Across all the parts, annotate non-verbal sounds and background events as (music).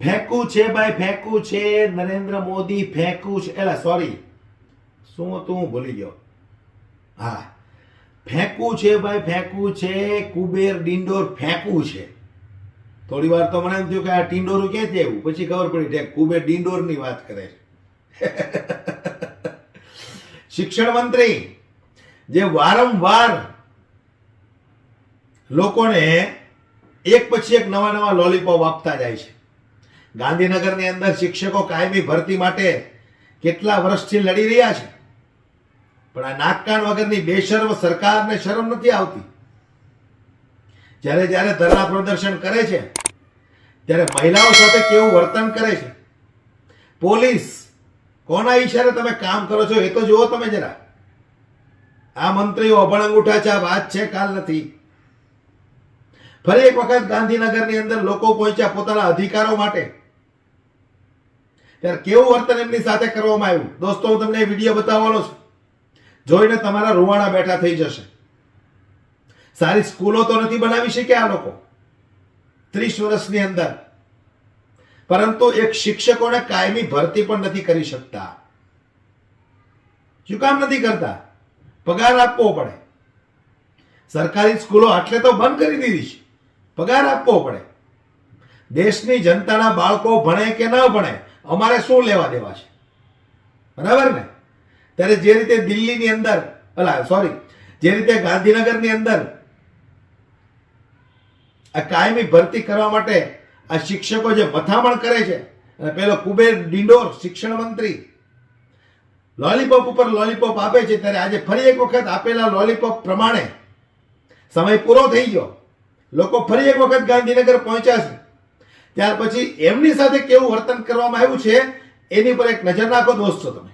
ફેંકું છે ભાઈ, ફેંકું છે. નરેન્દ્ર મોદી ફેંકું છે. એલા સોરી શું હતું? હું ભૂલી ગયો. હા. ફેંકું છે ભાઈ, ફેંકું છે. કુબેર ડિંડોર ફેંકું છે. થોડી વાર તો મને એમ થયું કે આ ટિંડોરું ક્યાંથી આવ્યું? પછી ખબર પડી કે કુબેર ડિંડોરની વાત કરે છે. (laughs) શિક્ષણ મંત્રી, જે વારંવાર લોકોને એક પછી એક નવા નવા લોલીપોપ આપતા જાય છે. ગાંધીનગરની અંદર શિક્ષકો કાયમી ભરતી માટે કેટલા વર્ષથી લડી રહ્યા છે? પણ આ નાકકાન વગરની બેશરમ સરકારને શરમ નથી આવતી. જ્યારે જ્યારે ધરણા પ્રદર્શન કરે છે, ત્યારે મહિલાઓ સાથે કેવું વર્તન કરે છે? પોલીસ કોના ઈશારે તમે કામ કરો છો એ તો જુઓ તમે જરા. આ મંત્રીઓ અભણ અંગૂઠા છે, આ વાત છે, કાલ નથી. ફરી એક વખત ગાંધીનગરની અંદર લોકો પહોંચ્યા પોતાના અધિકારો માટે. ત્યારે કેવું વર્તન એમની સાથે કરવામાં આવ્યું? દોસ્તો, હું તમને વીડિયો બતાવવાનો છું. જોઈને તમારા રૂવાણા બેઠા થઈ જશે. સારી સ્કૂલો તો નથી બનાવી શક્યા આ લોકો. ત્રીસ વર્ષની અંદર. પરંતુ એક શિક્ષકોને કાયમી ભરતી પણ નથી કરી શકતા. શું કામ નથી કરતા? પગાર આપવો પડે. સરકારી સ્કૂલો આટલે તો બંધ કરી દીધી છે. પગાર આપવો પડે. દેશની જનતાના બાળકો ભણે કે ન ભણે અમારે શું લેવા દેવા છે? બરાબર ને? ત્યારે જે રીતે દિલ્હીની અંદર, અલા સોરી જે રીતે ગાંધીનગરની અંદર આ કાયમી ભરતી કરવા માટે આ શિક્ષકો જે મથામણ કરે છે, અને પેલો કુબેર ડિંડોર શિક્ષણ મંત્રી લોલીપોપ ઉપર લોલીપોપ આપે છે, ત્યારે આજે ફરી એક વખત આપેલા લોલીપોપ પ્રમાણે સમય પૂરો થઈ ગયો. લોકો ફરી એક વખત ગાંધીનગર પહોંચ્યા છે. ત્યાર પછી એમની સાથે કેવું વર્તન કરવામાં આવ્યું છે એની પર એક નજર નાખો દોસ્તો તમે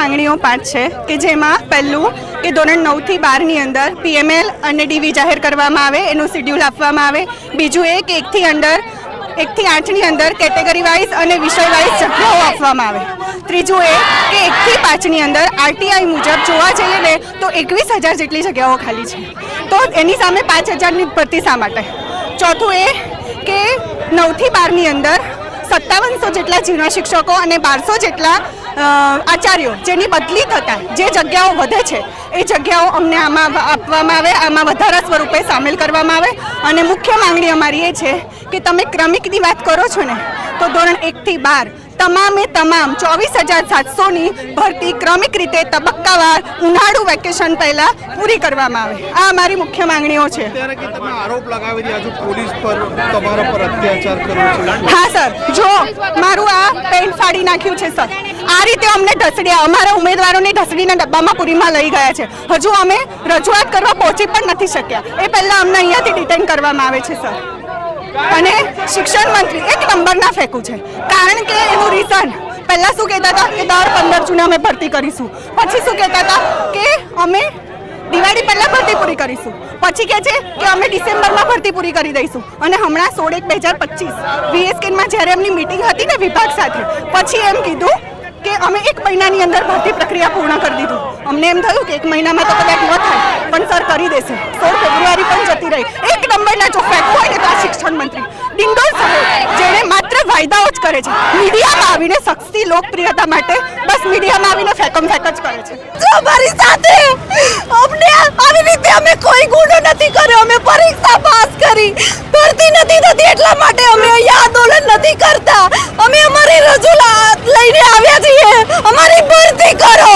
માંગણીઓ પાંચ છે કે જેમાં પહેલું કે ધોરણ નવથી બારની અંદર પીએમએલ અને ડીવી જાહેર કરવામાં આવે, એનું શિડ્યુલ આપવામાં આવે. બીજું એ કે એકથી અંદર, એકથી આઠની અંદર કેટેગરી વાઇઝ અને વિષય વાઇઝ જગ્યાઓ આપવામાં આવે. ત્રીજું એ કે એકથી પાંચની અંદર આરટીઆઈ મુજબ જોવા જઈએ ને, તો એકવીસ હજાર જેટલી જગ્યાઓ ખાલી છે. તો એની સામે પાંચ હજારની ભરતી શા માટે? ચોથું એ કે નવથી બારની અંદર સત્તાવનસો જેટલા જૂના શિક્ષકો અને બારસો જેટલા આચાર્યો જેની બદલી થતાં જે જગ્યાઓ વધે છે, એ જગ્યાઓ અમને આમાં આપવામાં આવે, આમાં વધારા સ્વરૂપે સામેલ કરવામાં આવે. અને મુખ્ય માંગણી અમારી એ છે કે તમે ક્રમિકની વાત કરો છો ને, તો ધોરણ એકથી બાર તમામે તમામ ચોવીસ હજાર સાતસોની ભરતી ક્રમિક રીતે તબક્કાવાર ઉનાળુ વેકેશન પહેલાં પૂરી કરવામાં આવે. આ અમારી મુખ્ય માંગણીઓ છે. હા સર. જો મારું આ પેન્ટ ફાડી નાખ્યું છે સર. આ રીતે અમને ઢસડ્યા અમારા ઉમેદવારોને ઢસડીના ડબ્બામાં પૂરીમાં લઈ ગયા છે. હજુ અમે રજૂઆત કરવા પહોંચી પણ નથી શક્યા. એ પહેલાં અમને અહીંયાથી ડિટેન કરવામાં આવે છે સર. અને શિક્ષણ મંત્રી એક નંબરના ફેંકું છે. કારણ કે એનું રીઝન પહેલાં શું કહેતા હતા કે દર પંદર જૂને અમે ભરતી કરીશું. પછી શું કહેતા હતા કે અમે દિવાળી પહેલાં ભરતી પૂરી કરીશું. પછી કહે છે કે અમે ડિસેમ્બરમાં ભરતી પૂરી કરી દઈશું. અને હમણાં સોળ એક બે હજાર પચીસ વીએસકેનમાં જ્યારે એમની મિટિંગ હતી ને વિભાગ સાથે, પછી એમ કીધું કે અમે એક મહિનાની અંદર ભરતી પ્રક્રિયા પૂર્ણ કરી દીધું. અમને એમ થયું કે એક મહિનામાં તો કદાચ ન થાય, પણ સર કરી દેશે. સોળ ફેબ્રુઆરી પણ જતી રહી. એક નંબરના જો ફેંકવું હોય ને તો આ શિક્ષણ મંત્રી. ડિંડોર સાહેબ, જેણે માત્ર વાયદાઓ જ કરે છે, મીડિયામાં આવીને સસ્તી લોકપ્રિયતા માટે બસ મીડિયામાં આવીને ફેકમ ફેક જ કરે છે. જો અમારી સાથે અમને આવી રીતે અમે કોઈ ગુનો નથી કર્યો, અમે પરીક્ષા પાસ કરી, ભરતી નથી થતી એટલા માટે અમે અહીંયા આંદોલન નથી કરતા. અમે અમારી રજૂઆત લઈને આવ્યા છીએ. અમારી ભરતી કરો.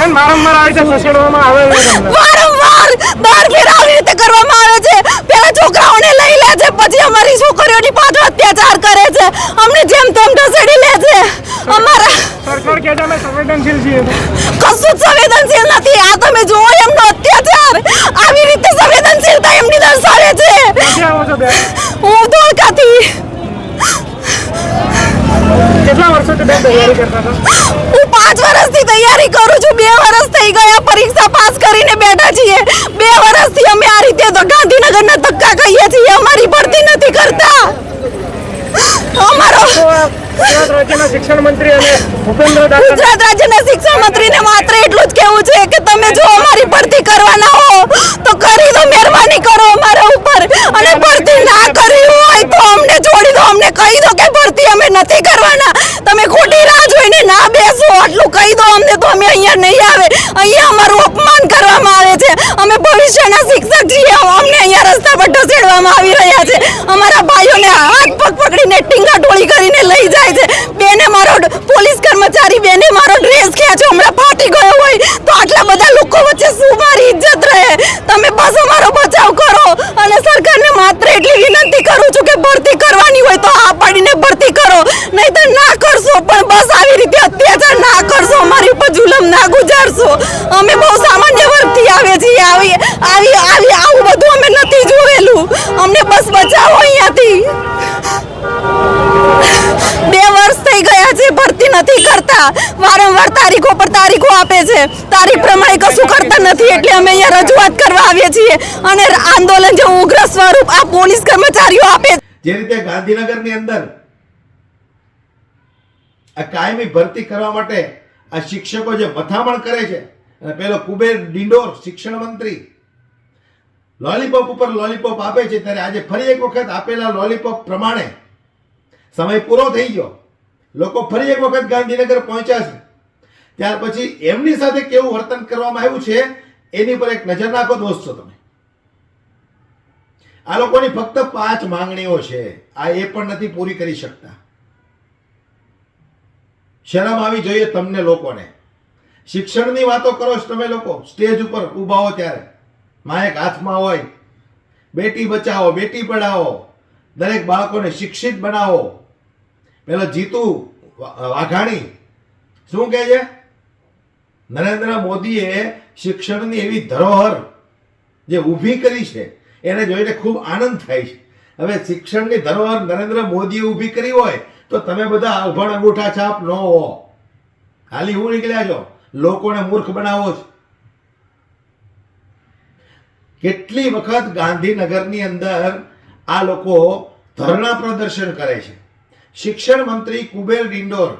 બેન વારંવાર આવી રીતે ખસેડવામાં આવે છે વારંવાર બાર ફેર આવી રીતે કરવામાં આવે છે. પેલા છોકરાઓને લઈ લે છે પછી અમારી છોકરીઓની પાછળ અત્યાચાર કરે છે. અમને જેમ તેમ ઢસેડી લે છે. અમારા સરકાર કે અમે સંવેદનશીલ છીએ. કશું જ સંવેદનશીલ નથી. આ તમે જુઓ એમનો અત્યાચાર. આવી રીતે સંવેદનશીલતા એમની દર્શાવે છે. હું ધોળકાથી. કેટલા હું પાંચ વર્ષથી તૈયારી કરું છું. બે વર્ષ થઈ ગયા પરીક્ષા પાસ કરીને બેઠા છીએ. બે વર્ષથી અમે આ રીતે ગાંધીનગરના ધક્કા ખાઈએ છીએ. અમારી ભરતી નથી કરતા. અમારો ગુજરાત રાજ્યના શિક્ષણ મંત્રી અને ગુજરાત રાજ્યના શિક્ષણ મંત્રીને માત્ર એટલું જ કહેવું છે કે તમે જો અમારી ભરતી કરવાના હો તો કરી દો મહેરબાની કરો અમારા ઉપર અને ભરતી ના કરવી હોય તો અમને છોડી દો અમને કહી દો કે ભરતી અમે નથી કરવાના તમે ખોટી રાહ જોઈને ના બેસો આટલું કહી દો અમને તો અમે અહીંયા નહીં આવે. અહીંયા અમારું અપમાન કરવામાં આવે છે. અમે ભવિષ્યના શિક્ષક છીએ. અમને અહીંયા રસ્તા પર ઢસેડવામાં આવી રહ્યા છે. અમારા ભાઈઓને હાથ પગ પકડીને ટીંગાટોળી કરીને લઈ જાય છે બેને મારો ડ- પોલીસ કર્મચારી બેને મારો ડ્રેસ ખેંચ્યો હમણાં ફાટી ગયો હોય તો આટલા બધા લોકો વચ્ચે શું મારી ઇજ્જત રહે તમે બસ અમારો બચાવ કરો અને સરકારને માત્ર એટલી વિનંતી કરું છું કે ભરતી કરવાની હોય તો આ પાડીને ભરતી કરો નહીં તો ના કરશો પણ બસ આવી રીતે અત્યાચાર ના કરશો અમારી ઉપર જુલમ ના ગુજારશો અમે બહુ સામાન્ય વર્ગથી આવે છીએ આવી આવી આવી આવું બધું અમે નથી જોયેલું અમને બસ બચાવો અહીંયાથી. બે વર્ષ થઈ ગયા છે, ભરતી નથી કરતા. વારંવાર તારીખો પર તારીખો આપે છે. તારીખ પ્રમાણે કશું કરતા નથી, એટલે અમે અહીંયા રજૂઆત કરવા આવીએ છીએ. અને આંદોલન જે ઉગ્ર સ્વરૂપ આ પોલીસ કર્મચારીઓ આપે જે રીતે ગાંધીનગરની અંદર આ કાયમી ભરતી કરવા માટે આ શિક્ષકો જે મથામણ કરે છે, અને પેલો કુબેર ડિંડોર, શિક્ષણ મંત્રી લોલીપોપ ઉપર લોલીપોપ આપે છે, ત્યારે આજે ફરી એક વખત આપેલા લોલીપોપ પ્રમાણે સમય પૂરો થઈ ગયો. લોકો ફરી એક વખત ગાંધીનગર પહોંચ્યા છે. ત્યાર પછી એમની સાથે કેવું વર્તન કરવામાં આવ્યું છે, એની પર એક નજર નાખો દોસ્તો તમે. આ લોકોની ફક્ત પાંચ માંગણીઓ છે. આ એ પણ નથી પૂરી કરી શકતા. શરમ આવી જોઈએ તમને લોકોને. શિક્ષણની વાતો કરો છો તમે લોકો. સ્ટેજ ઉપર ઊભા હો ત્યારે. માયક હાથમાં હોય. બેટી બચાવો, બેટી પઢાવો. દરેક બાળકોને શિક્ષિત બનાવો. પેલો જીતુ વાઘાણી, શું કહે છે? નરેન્દ્ર મોદીએ શિક્ષણની એવી ધરોહર જે ઊભી કરી છે, એને જોઈને ખૂબ આનંદ થાય છે. હવે શિક્ષણની ધરોહર નરેન્દ્ર મોદીએ ઊભી કરી હોય, તો તમે બધા ઉભણ અંગૂઠા છાપ ન હો. ખાલી હું નીકળ્યા છો? લોકોને મૂર્ખ બનાવો છો. કેટલી વખત ગાંધીનગરની અંદર આ લોકો ધરણા પ્રદર્શન કરે છે. શિક્ષણ મંત્રી કુબેર ડિંડોર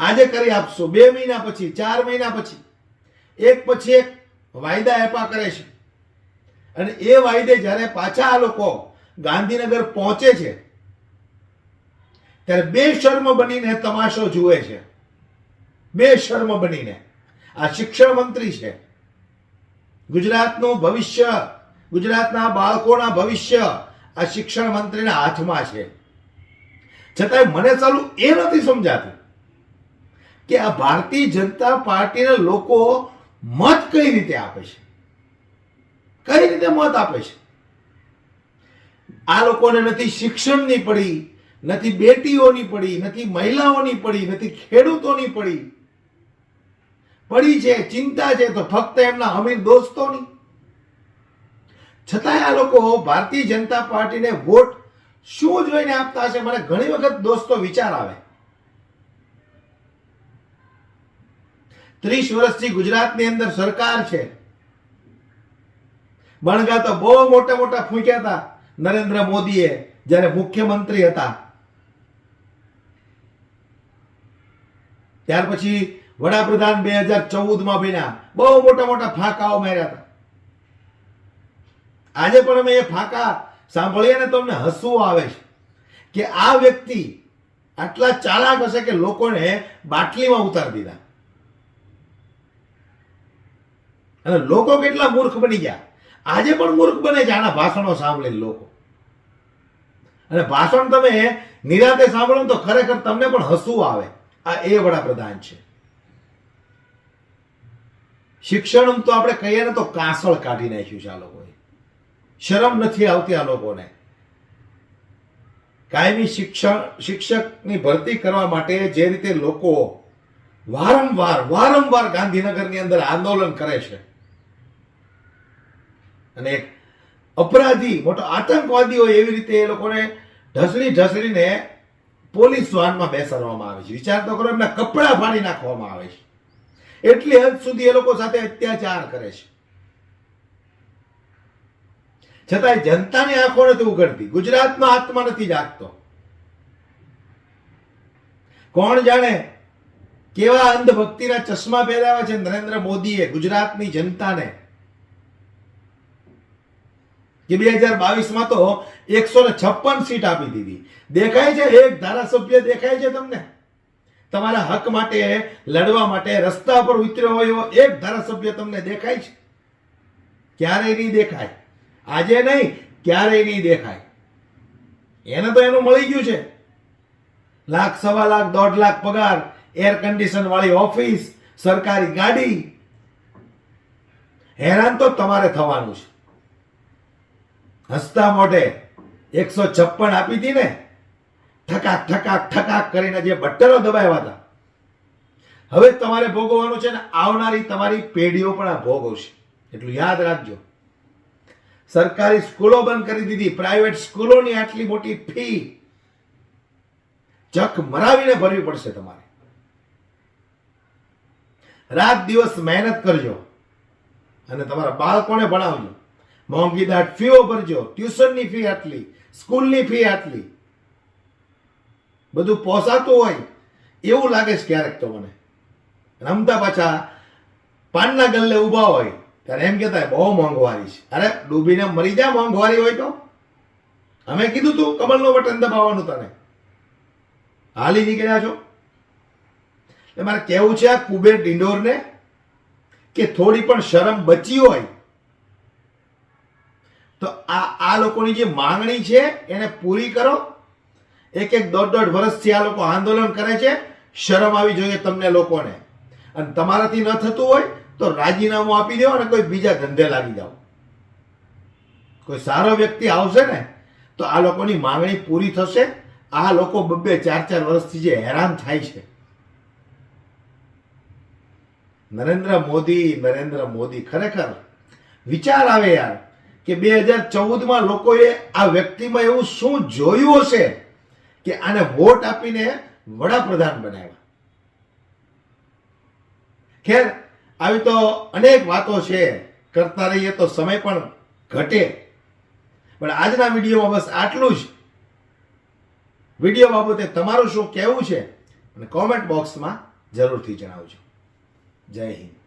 આજે કરી આપશો. બે મહિના પછી, ચાર મહિના પછી. એક પછી એક વાયદા એપા કરે છે. અને એ વાયદે જ્યારે પાછા આ લોકો ગાંધીનગર પહોંચે છે, ત્યારે બે શર્મ બનીને તમાશો જુએ છે. બે શર્મ બનીને. આ શિક્ષણ મંત્રી છે. ગુજરાતનું ભવિષ્ય, ગુજરાતના બાળકોના ભવિષ્ય આ શિક્ષણ મંત્રીના હાથમાં છે. છતાંય મને ચાલુ એ નથી સમજાતું કે આ ભારતીય જનતા પાર્ટીના લોકો મત કઈ રીતે આપે છે? કઈ રીતે મત આપે છે? આ લોકોને નથી શિક્ષણની પડી, નથી બેટીઓની પડી, નથી મહિલાઓની પડી, નથી ખેડૂતોની પડી. પડી છે, ચિંતા છે, તો ફક્ત એમના અમીર દોસ્તોની. છતાંય આ લોકો ભારતીય જનતા પાર્ટીને વોટ શું જોઈને આપતા હશે? મને ઘણી વખત દોસ્તો વિચાર આવે. ત્રીસ વર્ષથી ગુજરાતની અંદર સરકાર છે. બણગા તો બહુ મોટા મોટા ફૂંક્યા હતા નરેન્દ્ર મોદીએ, જ્યારે મુખ્યમંત્રી હતા. ત્યાર પછી વડાપ્રધાન બે હજાર ચૌદમાં બન્યા. બહુ મોટા મોટા ફાંકાઓ માર્યા હતા. આજે પણ અમે એ ફાંકા સાંભળીએ ને તો અમને હસવું આવે છે કે આ વ્યક્તિ આટલા ચાલાક હશે કે લોકોને બાટલીમાં ઉતારી દીધા. અને લોકો કેટલા મૂર્ખ બની ગયા. આજે પણ મૂર્ખ બને છે આના ભાષણો સાંભળે લોકો. અને ભાષણ તમે નિરાતે સાંભળો તો ખરેખર તમને પણ હસવું આવે. આ એ વડાપ્રધાન છે. શિક્ષણ તો આપણે કહીએ ને તો કાસળ કાઢી નાખ્યું છે આ લોકોએ. શરમ નથી આવતી આ લોકોને. કાયમી શિક્ષણ, શિક્ષકની ભરતી કરવા માટે જે રીતે લોકો વારંવાર વારંવાર ગાંધીનગરની અંદર આંદોલન કરે છે. અને એક અપરાધી, મોટો આતંકવાદી હોય એવી રીતે એ લોકોને ઢસડી ઢસડીને પોલીસ વાનમાં બેસાડવામાં આવે છે. વિચાર તો કરો, એમના કપડાં ફાડી નાખવામાં આવે છે. એટલી હદ સુધી એ લોકો સાથે અત્યાચાર કરે છે. છતાંય જનતાની આંખો નથી ઉઘડતી. ગુજરાતમાં આત્મા નથી જાગતો. કોણ જાણે કેવા અંધભક્તિના ચશ્મા પહેરાવ્યા છે નરેન્દ્ર મોદીએ ગુજરાતની જનતાને. કે બે હજાર બાવીસમાં તો એકસો ને છપ્પન સીટ આપી દીધી. દેખાય છે એક ધારાસભ્ય દેખાય છે તમને? તમારા હક માટે, લડવા માટે રસ્તા પર ઉતર્યો હોય એવો એક ધારાસભ્ય તમને દેખાય છે? ક્યારેય નહીં દેખાય. આજે નહીં, ક્યારેય નહીં દેખાય. એને તો એનું મળી ગયું છે. લાખ, સવા લાખ, દોઢ લાખ પગાર એર કન્ડિશન વાળી ઓફિસ સરકારી ગાડી. હેરાન તો તમારે થવાનું છે. હસતા મોઢે એકસો છપ્પન આપી હતી ને ઠકાક ઠકાક ઠકાક કરીને જે બટરો દબાવ્યા હતા. હવે તમારે ભોગવવાનું છે ને આવનારી તમારી પેઢીઓ પણ આ ભોગવશે. એટલું યાદ રાખજો. સરકારી સ્કૂલો બંધ કરી દીધી, પ્રાઇવેટ સ્કૂલોની આટલી મોટી ફી. ચક મરાવીને ભરવી પડશે તમારે. રાત દિવસ મહેનત કરજો અને તમારા બાળકોને ભણાવજો. મોંઘી દાટ ફીઓ ભરજો, ટ્યુશનની ફી આટલી, સ્કૂલની ફી આટલી. બધું પોસાતું હોય, એવું લાગે છે ક્યારેક તો મને. રમતા પાછા પાનના ગલ્લે ઊભા હોય, ત્યારે એમ કહેતા બહુ મોંઘવારી છે. અરે, ડૂબીને મરી જા, મોંઘવારી હોય તો. અમે કીધું તું, કમલનું બટન દબાવવાનું તને. હાલી નીકળ્યા છો? એટલે મારે કહેવું છે, આ કુબેર ડિંડોરને કે થોડી પણ શરમ બચી હોય, તો આ આ લોકોની જે માંગણી છે, એને પૂરી કરો એક એક દોઢ દોઢ વર્ષથી આ લોકો આંદોલન કરે છે. શરમ આવી જોઈએ તમને લોકોને. અને તમારાથી ન થતું હોય તો રાજીનામું આપી દો અને કોઈ બીજા ધંધે લાગી જાઓ. કોઈ સારો વ્યક્તિ આવશે ને તો આ લોકોની માંગણી પૂરી થશે. આ લોકો બબ્બે ચાર ચાર વર્ષથી જે હેરાન થાય છે. નરેન્દ્ર મોદી નરેન્દ્ર મોદી ખરેખર વિચાર આવે યાર કે બે હજાર ચૌદમાં લોકોએ આ વ્યક્તિમાં એવું શું જોયું હશે? કે આને વોટ આપીને વડાપ્રધાન બનાવ્યા. ખેર, આવી તો અનેક વાતો છે. કરતા રહીએ તો સમય પણ ઘટે. પણ આજના વિડીયોમાં બસ આટલું જ. વીડિયો બાબતે તમારું શું કહેવું છે? અને કોમેન્ટ બોક્સમાં જરૂરથી જણાવજો. જય હિન્દ.